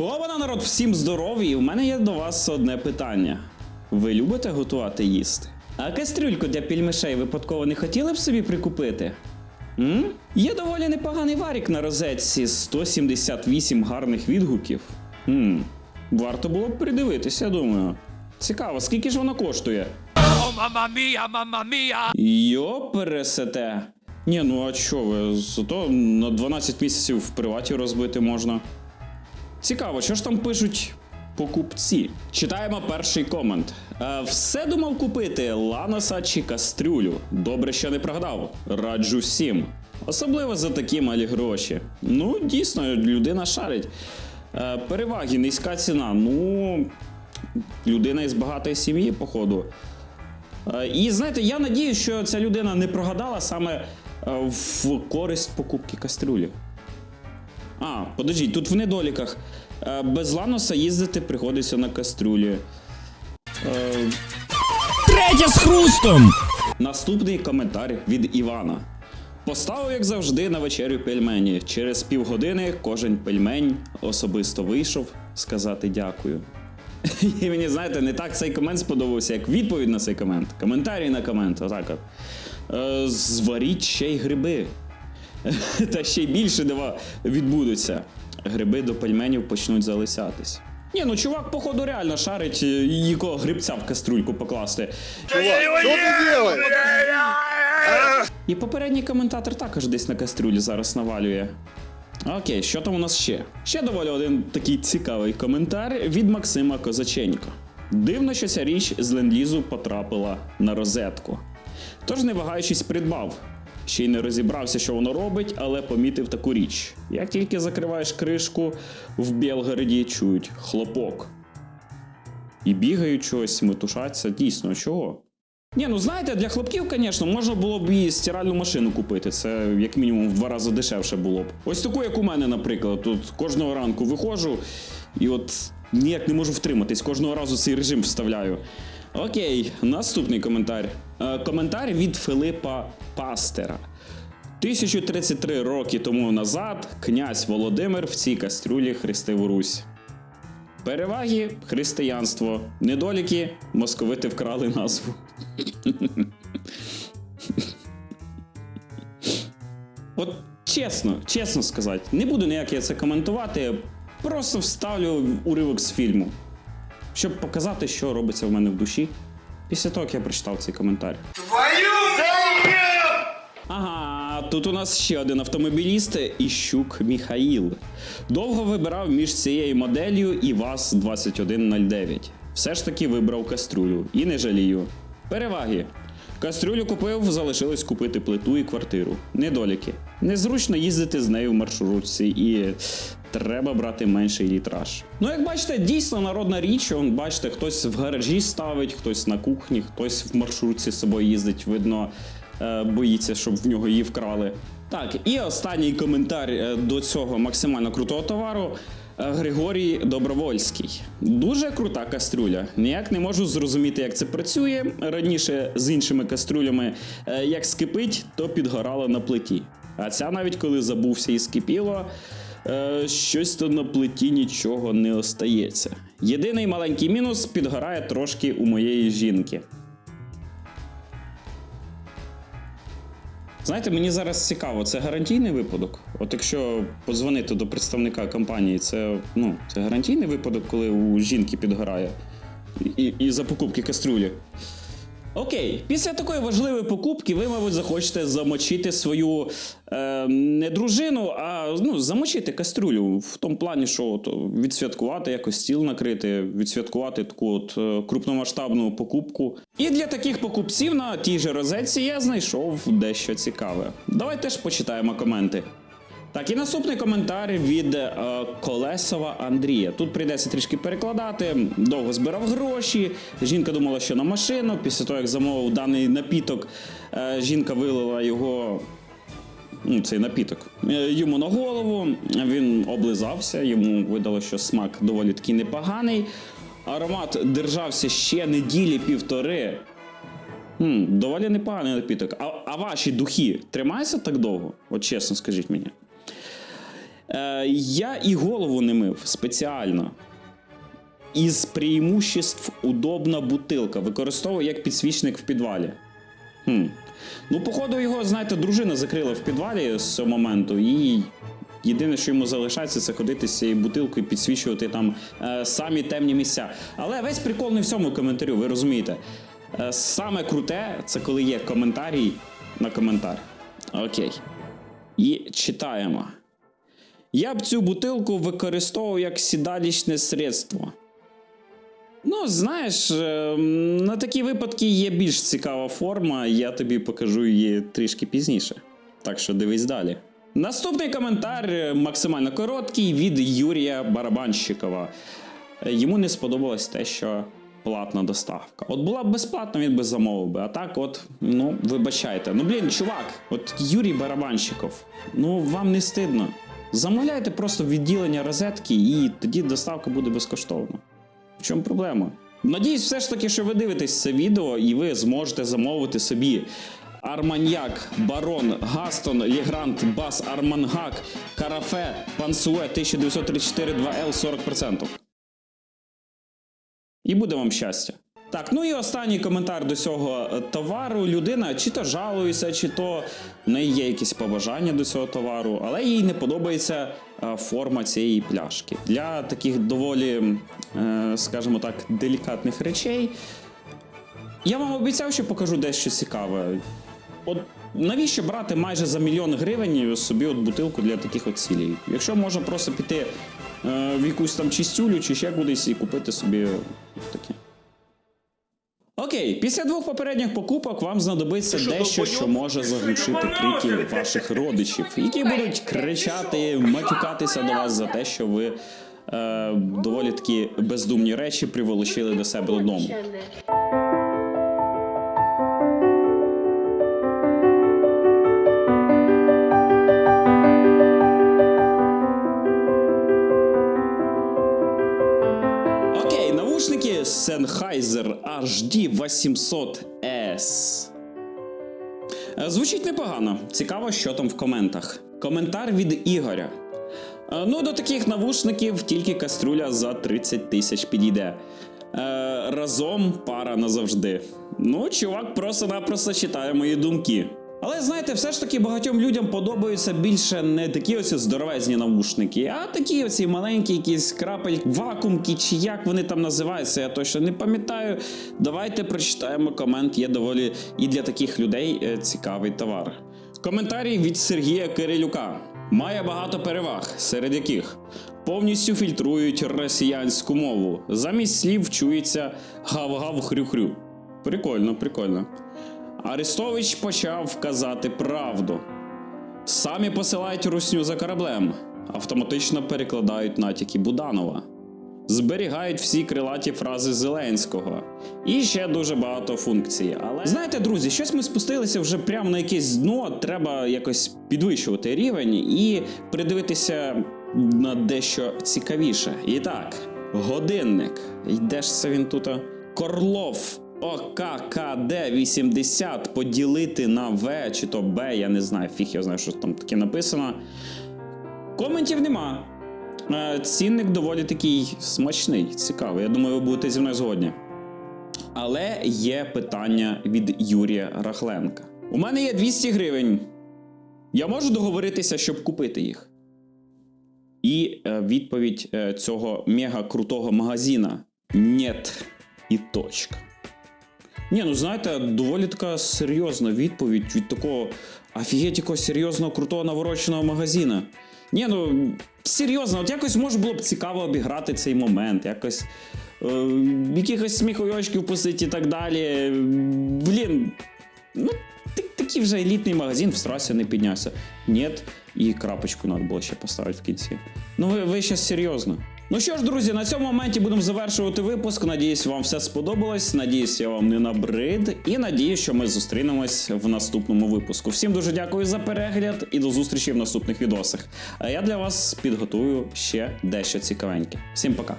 Обана, народ, всім здоров'я, і в мене є до вас одне питання. Ви любите готувати їсти? А кастрюльку для пільмешей випадково не хотіли б собі прикупити? М? Є доволі непоганий варік на розетці 178 гарних відгуків. М. Варто було б придивитися, думаю. Цікаво, скільки ж воно коштує? Oh, mamma mia, mamma mia! Йо, пересете. Ні, ну а що ви? Зато на 12 місяців в приваті розбити можна. Цікаво, що ж там пишуть покупці? Читаємо перший комент. Е, все думав купити ланоса чи кастрюлю. Добре, що не прогадав. Раджу всім. Особливо за такі малі гроші. Ну, дійсно, людина шарить. Е, переваги, низька ціна. Ну, людина із багатої сім'ї, походу. Е, І знаєте, я надію, що ця людина не прогадала саме в користь покупки кастрюлі. А, подождіть, тут в недоліках. Е, Без ланоса їздити приходиться на кастрюлі. Е, Третя з хрустом! Наступний коментар від Івана. Поставив, як завжди, на вечерю пельмені. Через півгодини кожен пельмень особисто вийшов сказати дякую. І мені, знаєте, не так цей комент сподобався, як відповідь на цей комент. Коментарій на комент. Отак от. Е, зваріть ще й гриби. Та ще й більше дива відбудеться. Гриби до пельменів почнуть залисятись. Ні, ну чувак, походу, реально шарить, е, якого грибця в кастрюльку покласти. І попередній коментатор також десь на кастрюлі зараз навалює. Окей, що там у нас ще? Ще доволі один такий цікавий коментар від Максима Козаченко. Дивно, що ця річ з ленд-лізу потрапила на розетку. Тож, не вагаючись, придбав. Ще й не розібрався, що воно робить, але помітив таку річ. Як тільки закриваєш кришку, в Білгороді чують хлопок. І бігають чогось, метушаться. Дійсно, чого? Ні, ну знаєте, для хлопків, звісно, можна було б і стиральну машину купити. Це як мінімум в два рази дешевше було б. Ось таку, як у мене, наприклад. Тут кожного ранку виходжу і от ніяк не можу втриматись. Кожного разу цей режим вставляю. Окей, наступний коментар. Е, коментар від Филипа Пастера. 1033 роки тому назад князь Володимир в цій кастрюлі хрестив Русь. Переваги християнство. Недоліки московити вкрали назву. От чесно, чесно сказати, не буду ніяк я це коментувати. Просто вставлю уривок з фільму, щоб показати, що робиться в мене в душі. Після того, як я прочитав цей коментар. Ага, тут у нас ще один автомобіліст Іщук Міхаїл. Довго вибирав між цією моделлю і ВАЗ 2109. Все ж таки вибрав кастрюлю і не жалію. Переваги. Кастрюлю купив, залишилось купити плиту і квартиру. Недоліки. Незручно їздити з нею в маршрутці і треба брати менший літраж. Ну, як бачите, дійсно народна річ. Он, бачите, хтось в гаражі ставить, хтось на кухні, хтось в маршрутці з собою їздить, видно, боїться, щоб в нього її вкрали. Так, і останній коментар е, до цього максимально крутого товару. Е, Григорій Добровольський. Дуже крута кастрюля. Ніяк не можу зрозуміти, як це працює. Раніше з іншими кастрюлями, е, як скипить, то підгорало на плиті. А ця навіть коли забувся і скипіло, е, щось то на плиті нічого не остається. Єдиний маленький мінус підгорає трошки у моєї жінки. Знаєте, мені зараз цікаво, це гарантійний випадок. От якщо подзвонити до представника компанії, це ну, це гарантійний випадок, коли у жінки підгорає і, і за покупки кастрюлі. Окей, після такої важливої покупки ви, мабуть, захочете замочити свою е, не дружину, а ну, замочити кастрюлю в тому плані, що от, відсвяткувати, якось стіл накрити, відсвяткувати таку от е, крупномасштабну покупку. І для таких покупців на тій же розетці я знайшов дещо цікаве. Давайте ж почитаємо коменти. Так, і наступний коментар від е, Колесова Андрія. Тут прийдеться трішки перекладати. Довго збирав гроші. Жінка думала, що на машину. Після того, як замовив даний напіток, е, жінка вилила його. Ну, цей напіток е, йому на голову. Він облизався, йому видало, що смак доволі такий непоганий. Аромат держався ще неділі півтори. Хм, доволі непоганий напіток. А, а ваші духи тримаються так довго? От чесно, скажіть мені. Е, я і голову не мив спеціально. Із преимуществ удобна бутилка. Використовую як підсвічник в підвалі. Хм. Ну, походу, його, знаєте, дружина закрила в підвалі з цього моменту, і єдине, що йому залишається, це ходити з цією бутилкою, підсвічувати там е, самі темні місця. Але весь прикол не в цьому коментарю, ви розумієте. Е, саме круте це коли є коментарій на коментар. Окей. І читаємо. Я б цю бутилку використовував як сідалічне средство. Ну, знаєш, е, на такі випадки є більш цікава форма, я тобі покажу її трішки пізніше. Так що дивись далі. Наступний коментар е, максимально короткий від Юрія Барабанщикова. Е, Йому не сподобалось те, що платна доставка. От була б безплатна, він би замовив би. А так, от, ну, вибачайте. Ну, блін, чувак, от Юрій Барабанщиков, ну вам не стидно. Замовляйте просто відділення розетки, і тоді доставка буде безкоштовна. В чому проблема? Надіюсь, все ж таки, що ви дивитесь це відео і ви зможете замовити собі Арманьяк, Барон, Гастон, Лігрант, Бас, Армангак, Карафе, Пансуе 1934 2L 40%. І буде вам щастя. Так, ну і останній коментар до цього е, товару. Людина чи то жалується, чи то в неї є якісь побажання до цього товару, але їй не подобається е, форма цієї пляшки. Для таких доволі, е, скажімо так, делікатних речей. Я вам обіцяв, що покажу дещо цікаве. От навіщо брати майже за мільйон гривень собі от бутилку для таких от цілей? Якщо можна просто піти в якусь там чистюлю чи ще кудись і купити собі таке. Окей, після двох попередніх покупок вам знадобиться що, дещо, що може заглушити крики ваших родичів, які будуть кричати, матюкатися до вас за те, що ви е, доволі такі бездумні речі приволочили до себе додому. Sennheiser HD 800S. Е, Звучить непогано. Цікаво, що там в коментах. Коментар від Ігоря. Е, Ну, до таких навушників тільки каструля за 30 тисяч підійде. Е, разом пара назавжди. Ну, чувак просто-напросто читає мої думки. Але знаєте, все ж таки багатьом людям подобаються більше не такі оці здоровезні навушники, а такі оці маленькі, якісь крапель, вакуумки, чи як вони там називаються, я точно не пам'ятаю. Давайте прочитаємо комент. Є доволі і для таких людей е, цікавий товар. Коментарій від Сергія Кирилюка. Має багато переваг, серед яких повністю фільтрують росіянську мову. Замість слів чується гав-гав хрю-хрю. Прикольно, прикольно. Арестович почав казати правду. Самі посилають русню за кораблем, автоматично перекладають натяки Буданова, зберігають всі крилаті фрази Зеленського і ще дуже багато функцій. Але знаєте, друзі, щось ми спустилися вже прямо на якесь дно. Треба якось підвищувати рівень і придивитися на дещо цікавіше. І так, годинник. І де ж це він тут? Корлов. ОККД 80 поділити на В чи то Б, я не знаю, фіг я знаю, що там таке написано. Коментів нема. Е, Цінник доволі такий смачний, цікавий. Я думаю, ви будете зі мною згодні. Але є питання від Юрія Рахленка. У мене є 200 гривень. Я можу договоритися, щоб купити їх. І е, відповідь е, цього мега крутого магазина: Нєт і точка. Ні, ну знаєте, доволі така серйозна відповідь від такого якого серйозного, крутого навороченого магазина. Ні, ну серйозно, от якось може було б цікаво обіграти цей момент, якось е, якихось сміхойочків пустити і так далі. Блін, ну такий вже елітний магазин в страсі не піднявся. Ні, і крапочку треба було ще поставити в кінці. Ну ви, ви ще серйозно. Ну що ж, друзі, на цьому моменті будемо завершувати випуск. Надіюсь, вам все сподобалось. Надіюсь, я вам не набрид. І надіюсь, що ми зустрінемось в наступному випуску. Всім дуже дякую за перегляд і до зустрічі в наступних відосах. А я для вас підготую ще дещо цікавеньке. Всім пока.